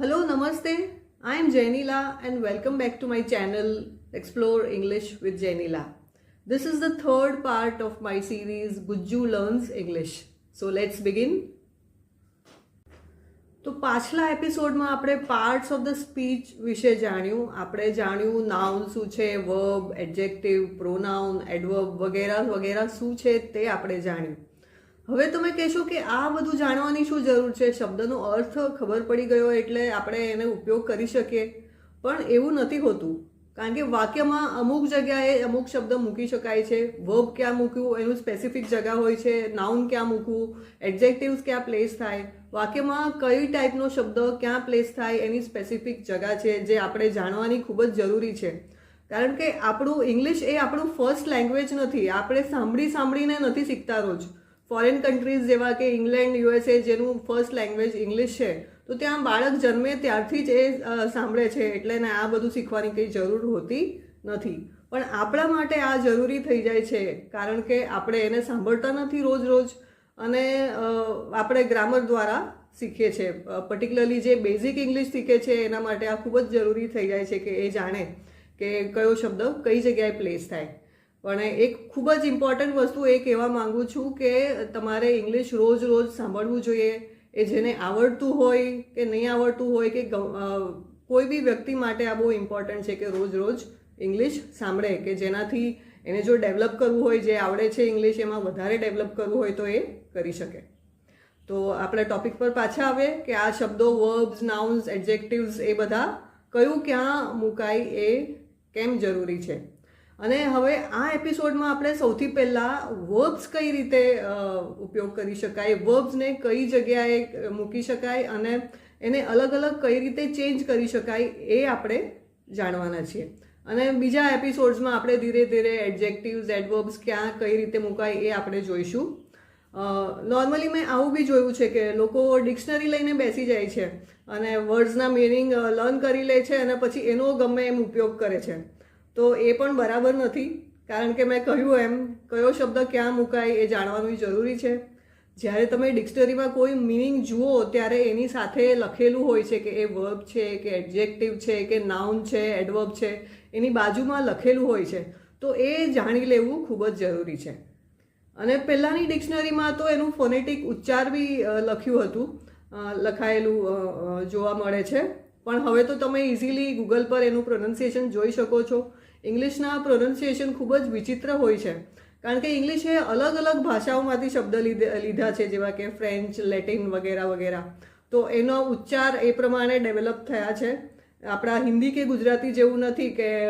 Hello, Namaste. I am Jainila and welcome back to my channel Explore English with Jainila. This is the third part of my series Gujju Learns English. So let's begin. તો પાછલા એપિસોડમાં આપણે parts of the speech વિશે જાણ્યું આપણે જાણ્યું noun શું છે વર્બ એડજેક્ટિવ પ્રોનાઉન એડવર્બ વગેરે વગેરે શું છે તે આપણે જાણ્યું હવે તમે કહેશો કે આ બધું જાણવાની શું જરૂર છે? શબ્દનો અર્થ ખબર પડી ગયો એટલે આપણે એને ઉપયોગ કરી શકીએ. પણ એવું નથી હોતું. કારણ કે વાક્યમાં અમુક જગ્યાએ અમુક શબ્દ મૂકી શકાય છે. વર્બ ક્યાં મૂકવું એનું સ્પેસિફિક જગા હોય છે. નાઉન ક્યાં મૂકવું? એડજેક્ટિવ્સ ક્યાં પ્લેસ થાય? વાક્યમાં કઈ ટાઈપનો શબ્દ ક્યાં પ્લેસ થાય? એની સ્પેસિફિક જગા છે, જે આપણે જાણવાની ખૂબ જ જરૂરી છે. કારણ કે આપણું ઇંગ્લિશ એ આપણું ફર્સ્ટ લેંગ્વેજ નથી. આપણે સાંભળી સાંભળીને નથી શીખતા રોજ. ફોરેન કન્ટ્રીઝ જેવા કે ઇંગ્લેન્ડ યુએસએ જેનું ફર્સ્ટ લેંગ્વેજ ઇંગ્લિશ છે, તો ત્યાં બાળક જન્મે ત્યારથી જ એ સાંભળે છે, એટલે એને આ બધું શીખવાની કંઈ જરૂર હોતી નથી. પણ આપણા માટે આ જરૂરી થઈ જાય છે, કારણ કે આપણે એને સાંભળતા નથી રોજ રોજ અને આપણે ગ્રામર દ્વારા શીખીએ છીએ પર્ટિક્યુલરલી જે બેઝિક ઇંગ્લિશ શીખે છે, એના માટે આ ખૂબ જ જરૂરી થઈ જાય છે કે એ જાણે કે કયો શબ્દ કઈ જગ્યાએ પ્લેસ થાય. પણ એક ખૂબ જ ઇમ્પોર્ટન્ટ વસ્તુ એ કહેવા માંગુ છું કે તમારે ઇંગ્લિશ રોજ રોજ સાંભળવું જોઈએ, એ જેને આવડતું હોય કે નહીં આવડતું હોય કે કોઈ બી વ્યક્તિ માટે આ બહુ ઇમ્પોર્ટન્ટ છે કે રોજ રોજ ઇંગ્લિશ સાંભળે, કે જેનાથી એને જો ડેવલપ કરવું હોય, જે આવડે છે ઇંગ્લિશ એમાં વધારે ડેવલપ કરવું હોય તો એ કરી શકે. તો આપણે ટોપિક પર પાછા આવે કે આ શબ્દો વર્બ્સ નાઉન્સ એડજેક્ટિવ્સ એ બધા કયું ક્યાં મુકાય એ કેમ જરૂરી છે? અને હવે આ એપિસોડમાં આપણે સૌથી પહેલાં વર્બ્સ કઈ રીતે ઉપયોગ કરી શકાય વર્બ્સને કઈ જગ્યાએ મૂકી શકાય અને એને અલગ અલગ કઈ રીતે ચેન્જ કરી શકાય એ આપણે જાણવાના છીએ. અને બીજા એપિસોડ્સમાં આપણે ધીરે ધીરે એડજેક્ટિવ્સ એડવર્બ્સ ક્યાં કઈ રીતે મુકાય એ આપણે જોઈશું. નોર્મલી મેં આવું બી જોયું છે કે લોકો ડિક્શનરી લઈને બેસી જાય છે અને વર્ડ્સના મિનિંગ લર્ન કરી લે છે અને પછી એનો ગમે એમ ઉપયોગ કરે છે. તો એ પણ બરાબર નથી, કારણ કે મેં કહ્યું એમ, કયો શબ્દ ક્યાં મુકાય એ જાણવાનું જરૂરી છે. જ્યારે તમે ડિક્શનરીમાં કોઈ મિનિંગ જુઓ, ત્યારે એની સાથે લખેલું હોય છે કે એ વર્બ છે, કે એડજેક્ટિવ છે, કે નાઉન છે એડવર્બ છે, એની બાજુમાં લખેલું હોય છે, તો એ જાણી લેવું ખૂબ જ જરૂરી છે. અને પહેલાંની ડિક્શનરીમાં તો એનું ફોનેટિક ઉચ્ચાર બી લખ્યું હતું લખાયેલું જોવા મળે છે. પણ હવે તો તમે ઇઝીલી ગૂગલ પર એનું પ્રોનન્સિએશન જોઈ શકો છો. ઇંગ્લિશના પ્રોનન્સિએશન ખૂબ જ વિચિત્ર હોય છે. કારણ કે ઇંગ્લિશ અલગ અલગ ભાષાઓમાંથી શબ્દ લીધે, લીધા છે, જેવા કે ફ્રેન્ચ લેટિન વગેરે વગેરે. તો એનો ઉચ્ચાર એ પ્રમાણે ડેવલપ થયા છે. આપણા હિન્દી કે ગુજરાતી જેવું નથી કે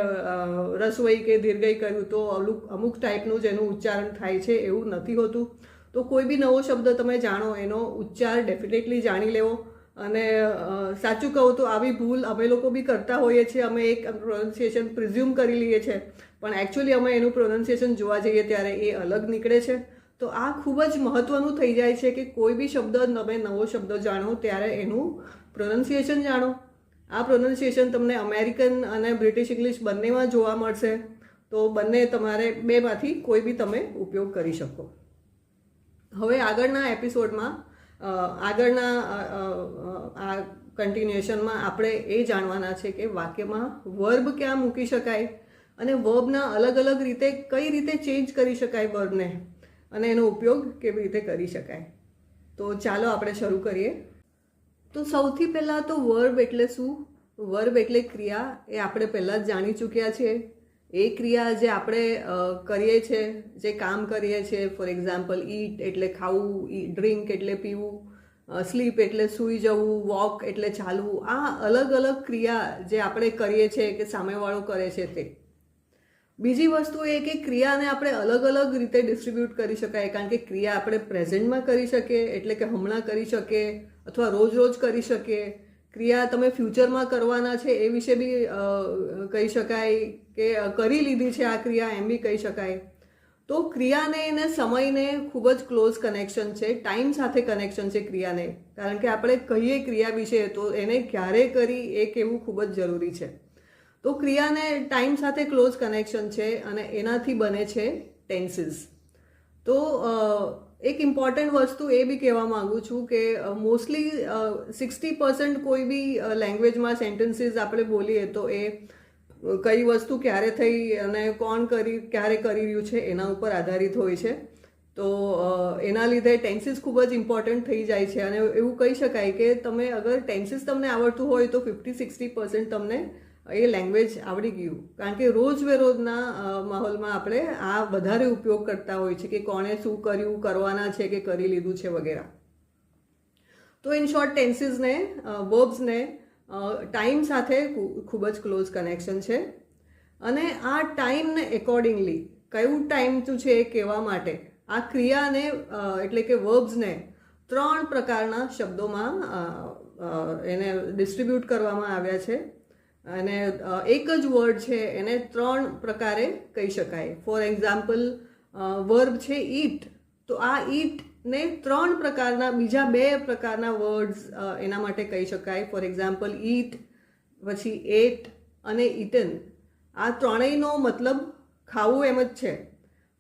રસોઈ કે દીર્ઘઈ કર્યું તો અમુક અમુક ટાઈપનું જેનું ઉચ્ચારણ થાય છે એવું નથી હોતું. તો કોઈ બી નવો શબ્દ તમે જાણો એનો ઉચ્ચાર ડેફિનેટલી જાણી લેવો. અને સાચું કહું તો આવી ભૂલ અમે લોકો બી કરતા હોઈએ છીએ. અમે એક પ્રોનન્સિએશન પ્રિઝ્યુમ કરી લઈએ છીએ પણ એકચ્યુઅલી અમે એનું પ્રોનન્સિએશન જોવા જઈએ ત્યારે એ અલગ નીકળે છે. તો આ ખૂબ જ મહત્ત્વનું થઈ જાય છે કે કોઈ બી શબ્દ તમે નવો શબ્દ જાણો ત્યારે એનું પ્રોનન્સિએશન જાણો. આ પ્રોનન્સિએશન તમને અમેરિકન અને બ્રિટિશ ઇંગ્લિશ બંનેમાં જોવા મળશે. તો બંને તમારે બેમાંથી કોઈ બી તમે ઉપયોગ કરી શકો. હવે આગળના એપિસોડમાં આગળના આ કન્ટિન્યુએશનમાં આપણે એ જાણવાના છે કે વાક્યમાં વર્બ ક્યાં મૂકી શકાય અને વર્બના અલગ અલગ રીતે કઈ રીતે ચેન્જ કરી શકાય વર્બને અને એનો ઉપયોગ કેવી રીતે કરી શકાય. તો ચાલો આપણે શરૂ કરીએ. તો સૌથી પહેલાં તો વર્બ એટલે શું? વર્બ એટલે ક્રિયા એ આપણે પહેલાં જ જાણી ચૂક્યા છીએ એ ક્રિયા જે આપણે કરીએ છીએ જે કામ કરીએ છીએ ફોર એક્ઝામ્પલ ઈટ એટલે ખાવું ડ્રિંક એટલે પીવું સ્લીપ એટલે સૂઈ જવું વોક એટલે ચાલવું, આ અલગ અલગ ક્રિયા જે આપણે કરીએ છીએ કે સામેવાળો કરે છે તે. બીજી વસ્તુ એ કે ક્રિયાને આપણે અલગ અલગ રીતે ડિસ્ટ્રીબ્યુટ કરી શકાય, કારણ કે ક્રિયા આપણે પ્રેઝન્ટમાં કરી શકીએ, એટલે કે હમણાં કરી શકીએ, અથવા રોજ રોજ કરી શકીએ ક્રિયા તમે ફ્યુચરમાં કરવાના છે એ વિશે બી કહી શકાય કે કરી લીધી છે આ ક્રિયા એમ બી કહી શકાય. તો ક્રિયાને એને સમયને ખૂબ જ ક્લોઝ કનેક્શન છે, ટાઈમ સાથે કનેક્શન છે ક્રિયાને. કારણ કે આપણે કહીએ ક્રિયા વિશે તો એને ક્યારે કરી એ કહેવું ખૂબ જ જરૂરી છે. તો ક્રિયાને ટાઈમ સાથે ક્લોઝ કનેક્શન છે અને એનાથી બને છે ટેન્સીસ તો એક ઇમ્પોર્ટન્ટ વસ્તુ એ બી કહેવા માંગુ છું કે મોસ્ટલી સિક્સટી પર્સન્ટ કોઈ બી લેંગ્વેજમાં સેન્ટેન્સીસ આપણે બોલીએ તો એ કઈ વસ્તુ ક્યારે થઈ અને કોણ કરી, ક્યારે કરી રહ્યું છે એના ઉપર આધારિત હોય છે. તો એના લીધે ટેન્સીસ ખૂબ જ ઇમ્પોર્ટન્ટ થઈ જાય છે અને એવું કહી શકાય કે તમે અગર ટેન્સીસ તમને આવડતું હોય તો ફિફ્ટી સિક્સટી પર્સન્ટ તમને એ લેંગ્વેજ આવડી ગયું. કારણ કે રોજ બેરોજના માહોલમાં આપણે આ વધારે ઉપયોગ કરતા હોય છે કે કોણે શું કર્યું, કરવાના છે કે કરી લીધું છે વગેરે. તો ઇન શોર્ટ ટેન્સીસને વર્બ્સને ટાઈમ સાથે ખૂબ જ ક્લોઝ કનેક્શન છે. અને આ ટાઈમને એકોર્ડિંગલી કયું ટાઈમ શું છે એ કહેવા માટે આ ક્રિયાને એટલે કે વર્બ્સને ત્રણ પ્રકારના શબ્દોમાં એને ડિસ્ટ્રીબ્યુટ કરવામાં આવ્યા છે. અને એક જ વર્ડ છે, એને ત્રણ પ્રકારે કહી શકાય. ફોર એક્ઝામ્પલ વર્બ છે ઈટ તો આ ઈટ ને ત્રણ પ્રકારના, બીજા બે પ્રકારના વર્ડ્સ એના માટે કહી શકાય. ફોર એક્ઝામ્પલ ઈટ પછી એટ અને ઈટન આ ત્રણેયનો મતલબ ખાવું એમ જ છે.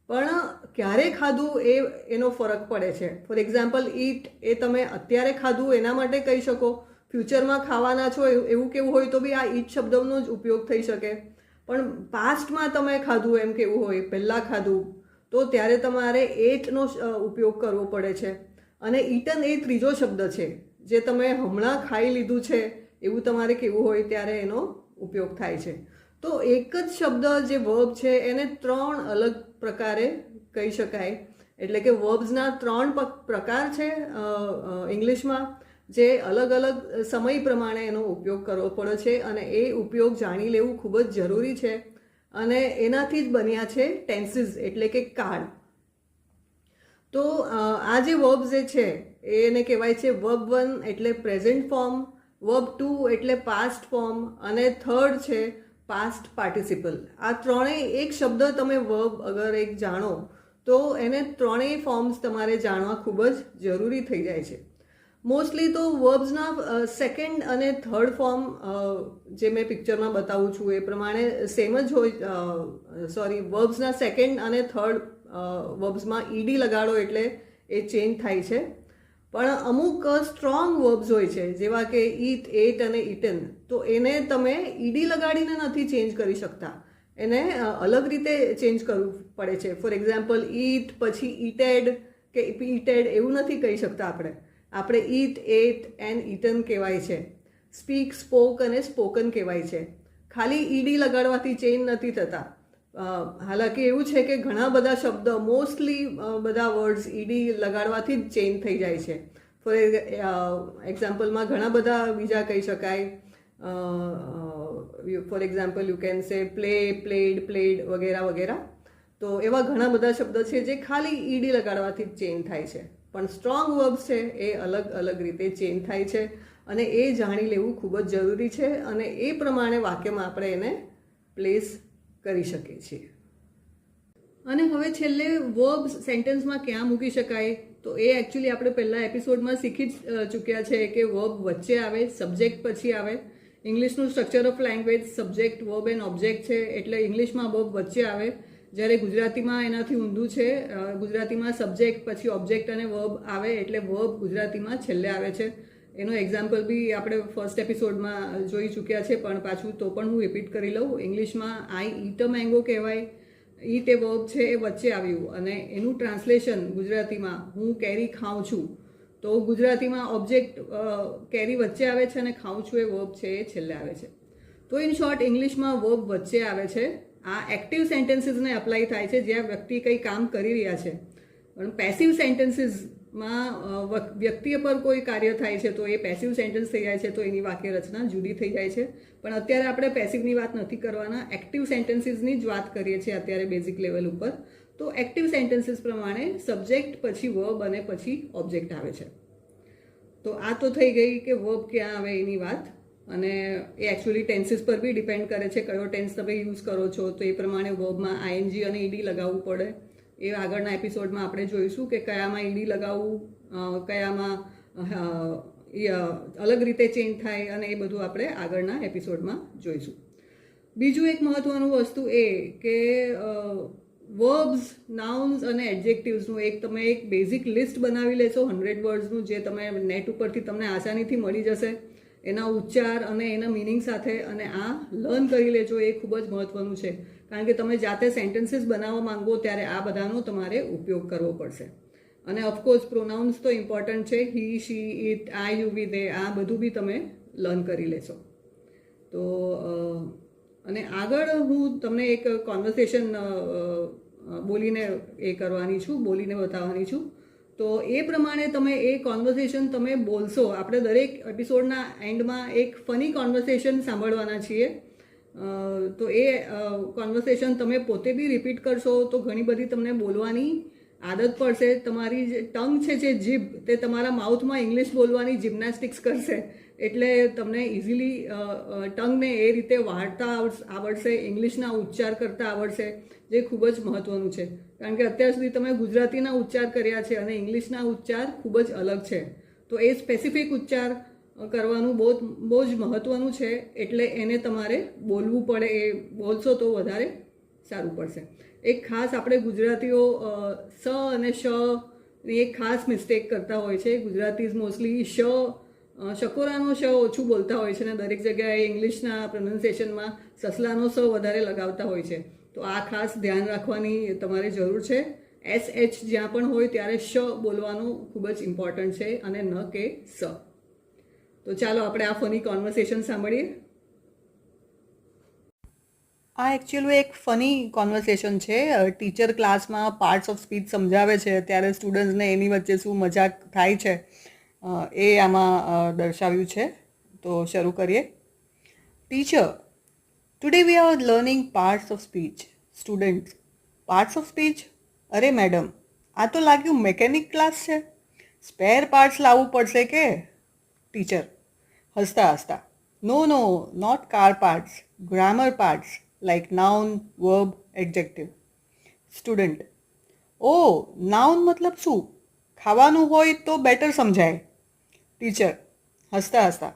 પણ ક્યારે ખાધું એ, એનો ફરક પડે છે. ફોર એક્ઝામ્પલ ઈટ એ તમે અત્યારે ખાધું એના માટે કહી શકો. ફ્યુચરમાં ખાવાના છો એવું કેવું હોય તો બી આ ઈજ શબ્દનો જ ઉપયોગ થઈ શકે. પણ પાસ્ટમાં તમે ખાધું એમ કેવું હોય, પહેલાં ખાધું, તો ત્યારે તમારે એટનો ઉપયોગ કરવો પડે છે. અને ઈટન એ ત્રીજો શબ્દ છે, જે તમે હમણાં ખાઈ લીધું છે, એવું તમારે કેવું હોય ત્યારે એનો ઉપયોગ થાય છે. તો એક જ શબ્દ જે વર્બ છે, એને ત્રણ અલગ પ્રકારે કહી શકાય. એટલે કે વર્બ્સના ત્રણ પ્રકાર છે ઇંગ્લિશમાં જે અલગ અલગ સમય પ્રમાણે એનો ઉપયોગ કરવો પડે છે અને એ ઉપયોગ જાણી લેવું ખૂબ જ જરૂરી છે. અને એનાથી જ બન્યા છે ટેન્સીસ એટલે કે કાળ. તો આ જે વર્બ જે છે, એને કહેવાય છે વર્બ વન એટલે પ્રેઝન્ટ ફોર્મ, વર્બ ટુ એટલે પાસ્ટ ફોર્મ, અને થર્ડ છે પાસ્ટ પાર્ટિસિપલ. આ ત્રણેય, એક શબ્દ તમે વર્બ અગર એક જાણો, તો એને ત્રણેય ફોર્મ્સ તમારે જાણવા ખૂબ જ જરૂરી થઈ જાય છે. મોસ્ટલી તો વર્બ્સના સેકન્ડ અને થર્ડ ફોર્મ જે મેં પિક્ચરમાં બતાવું છું એ પ્રમાણે સેમ જ હોય સોરી વર્બ્સના સેકન્ડ અને થર્ડ વર્બ્સમાં ઈડી લગાડો એટલે એ ચેન્જ થાય છે. પણ અમુક સ્ટ્રોંગ વર્બ્સ હોય છે, જેવા કે ઈટ એટ અને ઇટન તો એને તમે ઈડી લગાડીને નથી ચેન્જ કરી શકતા. એને અલગ રીતે ચેન્જ કરવું પડે છે. ફોર એક્ઝામ્પલ ઈટ પછી ઈટેડ કે ઈટેડ એવું નથી કહી શકતા આપણે. આપણે ઈટ, એટ એન્ડ ઈટન કહેવાય છે. સ્પીક, સ્પોક અને સ્પોકન કહેવાય છે. ખાલી ઈડી લગાડવાથી ચેન્જ નથી થતા. હાલાકી એવું છે કે ઘણા બધા શબ્દ, મોસ્ટલી બધા વર્ડ્સ ઈડી લગાડવાથી જ ચેન્જ થઈ જાય છે. ફોર એક્ઝામ્પલમાં ઘણા બધા બીજા કહી શકાય. For example you can say play, played played વગેરે વગેરે. તો એવા ઘણા બધા શબ્દ છે જે ખાલી ઈડી લગાડવાથી જ ચેન્જ થાય છે. પણ સ્ટ્રોંગ વર્બ્સ છે, એ અલગ અલગ રીતે ચેન્જ થાય છે અને એ જાણી લેવું ખૂબ જ જરૂરી છે અને એ પ્રમાણે વાક્યમાં આપણે એને પ્લેસ કરી શકીએ છીએ. અને હવે છેલ્લે વર્બ્સ સેન્ટેન્સમાં ક્યાં મૂકી શકાય? તો એ એકચ્યુઅલી આપણે પહેલાં એપિસોડમાં શીખી જ ચૂક્યા છે કે વર્બ વચ્ચે આવે સબ્જેક્ટ પછી આવે. ઇંગ્લિશનું structure of language subject verb and object છે. એટલે ઇંગ્લિશમાં વર્બ વચ્ચે આવે. જ્યારે ગુજરાતીમાં એનાથી ઊંધું છે ગુજરાતીમાં સબ્જેક્ટ પછી ઓબ્જેક્ટ અને વર્બ આવે એટલે વર્બ ગુજરાતીમાં છેલ્લે આવે છે. એનો એક્ઝામ્પલ બી આપણે ફર્સ્ટ એપિસોડમાં જોઈ ચૂક્યા છે, પણ પાછું તો પણ હું રિપીટ કરી લઉં. ઇંગ્લિશમાં આઈ ઈટ અ મેંગો કહેવાય. ઈટ એ વર્બ છે, એ વચ્ચે આવ્યું. અને એનું ટ્રાન્સલેશન ગુજરાતીમાં હું કેરી ખાઉં છું. તો ગુજરાતીમાં ઓબ્જેક્ટ કેરી વચ્ચે આવે છે અને ખાઉં છું એ વર્બ છે, એ છેલ્લે આવે છે. તો ઇન શોર્ટ ઇંગ્લિશમાં વર્બ વચ્ચે આવે છે. આ એક્ટિવ સેન્ટેન્સીસને એપ્લાય થાય છે, જ્યાં વ્યક્તિ કંઈ કામ કરી રહ્યા છે. પણ પેસિવ સેન્ટેન્સીસમાં વ્યક્તિ પર કોઈ કાર્ય થાય છે, તો એ પેસિવ સેન્ટેન્સ થઈ જાય છે, તો એની વાક્ય રચના જુદી થઈ જાય છે. પણ અત્યારે આપણે પેસિવની વાત નથી કરવાના. એક્ટિવ સેન્ટેન્સીસની જ વાત કરીએ છીએ અત્યારે બેઝિક લેવલ ઉપર. તો એક્ટિવ સેન્ટેન્સીસ પ્રમાણે સબ્જેક્ટ પછી વર્બ અને પછી ઓબ્જેક્ટ આવે છે. તો આ તો થઈ ગઈ કે વર્બ ક્યાં આવે એની વાત. અને એ એકચ્યુઅલી ટેન્સીસ પર બી ડિપેન્ડ કરે છે કયો ટેન્સ તમે યુઝ કરો છો. તો એ પ્રમાણે વર્બમાં આઈએનજી અને ઈડી લગાવવું પડે. એ આગળના એપિસોડમાં આપણે જોઈશું કે કયામાં ઈડી લગાવવું કયામાં અલગ રીતે ચેન્જ થાય અને એ બધું આપણે આગળના એપિસોડમાં જોઈશું. બીજું એક મહત્વનું વસ્તુ એ કે વર્બ્સ નાઉન્સ અને એડજેક્ટિવ્સનું એક તમે એક બેઝિક લિસ્ટ બનાવી લેશો હંડ્રેડ વર્ડ્સનું જે તમે નેટ ઉપરથી તમને આસાનીથી મળી જશે. એના ઉચ્ચાર અને એના મિનિંગ સાથે અને આ લર્ન કરી લેજો એ ખૂબ જ મહત્ત્વનું છે. કારણ કે તમે જાતે સેન્ટેન્સીસ બનાવવા માંગો ત્યારે આ બધાનો તમારે ઉપયોગ કરવો પડશે. અને ઓફકોર્સ પ્રોનાઉન્સ તો ઇમ્પોર્ટન્ટ છે. હી શી ઇટ આ યુ વી દે આ બધું બી તમે લર્ન કરી લેશો. તો અને આગળ હું તમને એક કોન્વર્સેશન બોલીને એ કરવાની છું, બોલીને બતાવવાની છું. તો એ પ્રમાણે તમે એ કોન્વર્સેશન તમે બોલશો. આપણે દરેક એપિસોડના એન્ડમાં એક ફની કોન્વર્સેશન સાંભળવાના છીએ. તો એ કોન્વર્સેશન તમે પોતે બી રિપીટ કરશો તો ઘણી બધી તમને બોલવાની આદત પડશે, તમારી જે ટંગ છે જે જીભ, તે તમારા માઉથમાં ઇંગ્લિશ બોલવાની જિમ્નાસ્ટિક્સ કરશે. એટલે તમને ઇઝીલી ટંગને એ રીતે વાળતા આવડશે, ઇંગ્લિશના ઉચ્ચાર કરતા આવડશે, જે ખૂબ જ મહત્ત્વનું છે. કારણ કે અત્યાર સુધી તમે ગુજરાતીના ઉચ્ચાર કર્યા છે અને ઇંગ્લિશના ઉચ્ચાર ખૂબ જ અલગ છે. તો એ સ્પેસિફિક ઉચ્ચાર કરવાનું બહુ બહુ જ મહત્ત્વનું છે, એટલે એને તમારે બોલવું પડે, એ બોલશો તો વધારે સારું પડશે. એક ખાસ આપણે ગુજરાતીઓ સ અને શ ની એક ખાસ મિસ્ટેક કરતા હોય છે. ગુજરાતીઝ મોસ્ટલી શ શકોરાનો શ ઓછું બોલતા હોય છે અને દરેક જગ્યાએ ઇંગ્લિશના પ્રોનાઉન્સિએશનમાં સસલાનો સ વધારે લગાવતા હોય છે. તો આ ખાસ ધ્યાન રાખવાની તમારે જરૂર છે. એસ એચ જ્યાં પણ હોય ત્યારે શ બોલવાનું ખૂબ જ ઇમ્પોર્ટન્ટ છે અને ન કે સ. તો ચાલો આપણે આ ફની કોન્વર્સેશન સાંભળીએ. આ એકચ્યુઅલી એક ફની કોન્વર્સેશન છે. ટીચર ક્લાસમાં પાર્ટ્સ ઓફ સ્પીચ સમજાવે છે. ત્યારે સ્ટુડન્ટ્સને એની વચ્ચે શું મજાક થાય છે એ આમાં દર્શાવ્યું છે. તો શરૂ કરીએ. Teacher today we are learning parts of speech student parts of speech અરે મેડમ આ તો લાગ્યું મેકેનિક ક્લાસ છે. સ્પેર પાર્ટ્સ લાવવું પડશે કે? ટીચર હસતા હસતા no no not car parts grammar parts like noun verb adjective student O noun મતલબ શું? ખાવાનું હોય તો બેટર સમજાય. ટીચર હસતા હસતા.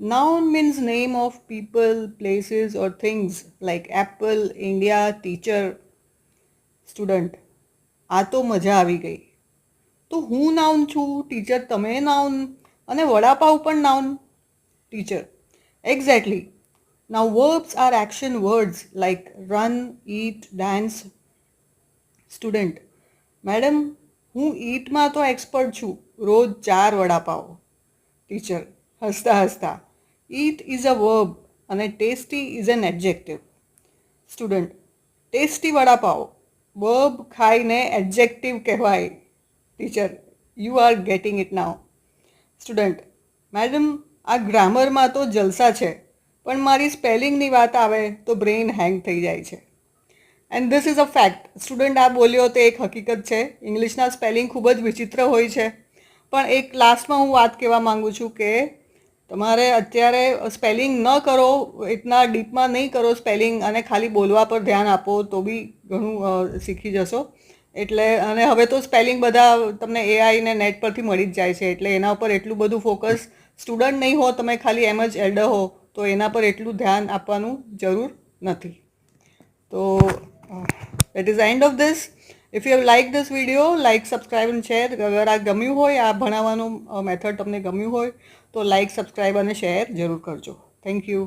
Noun means name of people places or things like apple India teacher student આ તો મજા આવી ગઈ. તો હું નાઉન છું? ટીચર તમે નાઉન અને વડાપાઉ પણ noun teacher exactly now verbs are action words like run eat dance student madam હું ઈટમાં તો એક્સપર્ટ છું. રોજ ચાર વડાપાવ ટીચર હસતા હસતા. ઈટ ઇઝ અ વર્બ અને tasty is an adjective student tasty vada pav verb ખાઈને એડજેક્ટિવ કહેવાય. Teacher you are getting it now student madam આ ગ્રામરમાં તો જલસા છે. પણ મારી સ્પેલિંગની વાત આવે તો બ્રેઇન હેંગ થઈ જાય છે. And this is a fact student આ બોલ્યો તે એક હકીકત છે. ઇંગ્લિશના સ્પેલિંગ ખૂબ જ વિચિત્ર હોય છે. પણ એક લાસ્ટમાં હું વાત કહેવા માગું છું કે તમારે અત્યારે સ્પેલિંગ ન કરો, એટલા ડીપમાં નહીં કરો સ્પેલિંગ અને ખાલી બોલવા પર ધ્યાન આપો તો બી ઘણું શીખી જશો. એટલે, અને હવે તો સ્પેલિંગ બધા તમને એઆઈ ને નેટ પરથી મળી જ જાય છે. એટલે એના ઉપર એટલું બધું ફોકસ સ્ટુડન્ટ નહીં હો, તમે ખાલી એમ જ એલ્ડર હો. તો એના પર એટલું ધ્યાન આપવાનું જરૂર નથી. તો it is end of this if you like this video like subscribe and share અગર આ ગમ્યું હોય, આ ભણાવવાનું મેથડ તમને ગમ્યું હોય, તો લાઇક સબસ્ક્રાઈબ અને શેર જરૂર કરજો. Thank you